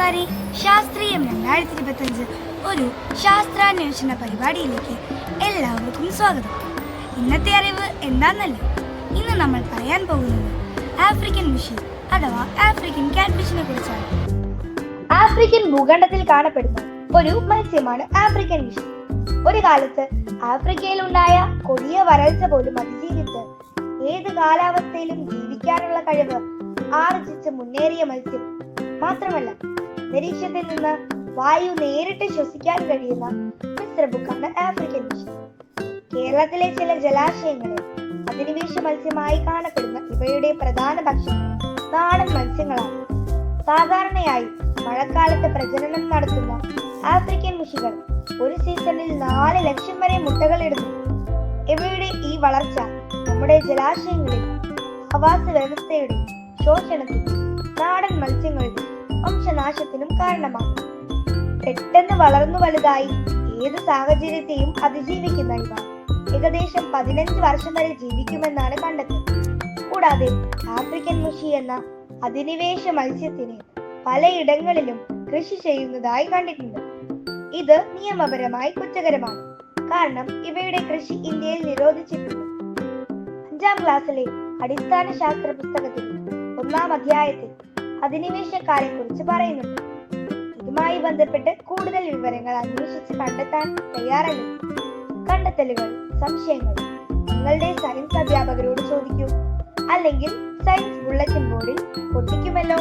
കൂട്ടുകാരെ ശാസ്ത്രീയം രണ്ടായിരത്തി ഇരുപത്തഞ്ച് ഒരു ശാസ്ത്രാന്വേഷണ പരിപാടിയിലേക്ക് എല്ലാവർക്കും സ്വാഗതം. ഇന്നത്തെ അറിവ് എന്താണെന്നല്ലേ ഇന്ന് നമ്മൾ പറയാൻ പോകുന്നത് ആഫ്രിക്കൻ മിഷീൻ അഥവാ ആഫ്രിക്കൻ കാറ്റ്ഫിഷിനെ കുറിച്ചാണ്. ആഫ്രിക്കൻ ഭൂഖണ്ഡത്തിൽ കാണപ്പെടുന്ന ഒരു മത്സ്യമാണ് ആഫ്രിക്കൻ മിഷീൻ ഒരു കാലത്ത് ആഫ്രിക്കയിൽ ഉണ്ടായ കൊടിയ വരൾച്ച പോലും അതിജീവിച്ച് ഏത് കാലാവസ്ഥയിലും ജീവിക്കാനുള്ള കഴിവ് ആർജിച്ച് മുന്നേറിയ മത്സ്യം മാത്രമല്ല അന്തരീക്ഷത്തിൽ നിന്ന് വായു നേരിട്ട് ശ്വസിക്കാൻ കഴിയുന്ന മിശ്രബുക്കാണ് ആഫ്രിക്കൻ ഫിഷ് കേരളത്തിലെ ചില ജലാശയങ്ങളിൽ അധിനിവേശ മത്സ്യമായി കാണപ്പെടുന്ന ഇവയുടെ പ്രധാന ഭക്ഷണം നാടൻ മത്സ്യങ്ങളാണ്. സാധാരണയായി മഴക്കാലത്ത് പ്രജനനം നടത്തുന്ന ആഫ്രിക്കൻ മുഷികൾ ഒരു സീസണിൽ നാല് ലക്ഷം വരെ മുട്ടകൾ ഇടുന്നു. ഇവയുടെ ഈ വളർച്ച നമ്മുടെ ജലാശയങ്ങളിൽ ആവാസ വ്യവസ്ഥയുടെ ശോഷണത്തിൽ നാടൻ മത്സ്യങ്ങളുടെ വംശനാശത്തിനും കാരണമാകും. പെട്ടെന്ന് വളർന്നു വലുതായി ഏത് സാഹചര്യത്തെയും അതിജീവിക്കുന്ന ഇവ ഏകദേശം പതിനഞ്ച് വർഷം വരെ ജീവിക്കുമെന്നാണ് കണ്ടെത്തുന്നത് കൂടാതെ ആഫ്രിക്കൻ മുഷി എന്ന അധിനിവേശ മത്സ്യത്തിനെ പലയിടങ്ങളിലും കൃഷി ചെയ്യുന്നതായി കണ്ടിട്ടുണ്ട്. ഇത് നിയമപരമായി കുറ്റകരമാണ്. കാരണം ഇവയുടെ കൃഷി ഇന്ത്യയിൽ നിരോധിച്ചിട്ടുണ്ട്. അഞ്ചാം ക്ലാസ്സിലെ അടിസ്ഥാന ശാസ്ത്ര പുസ്തകത്തിൽ ഒന്നാം അധ്യായത്തിൽ അധിനിവേശക്കാരെ കുറിച്ച് പറയുന്നു ഇതുമായി ബന്ധപ്പെട്ട് കൂടുതൽ വിവരങ്ങൾ അന്വേഷിച്ച് കണ്ടെത്താൻ തയ്യാറല്ല. കണ്ടെത്തലുകൾ സംശയങ്ങൾ നിങ്ങളുടെ സയൻസ് അധ്യാപകരോട് ചോദിക്കൂ. അല്ലെങ്കിൽ സയൻസ് ബുള്ളറ്റിൻ ബോർഡിൽ ഒട്ടിക്കുമല്ലോ.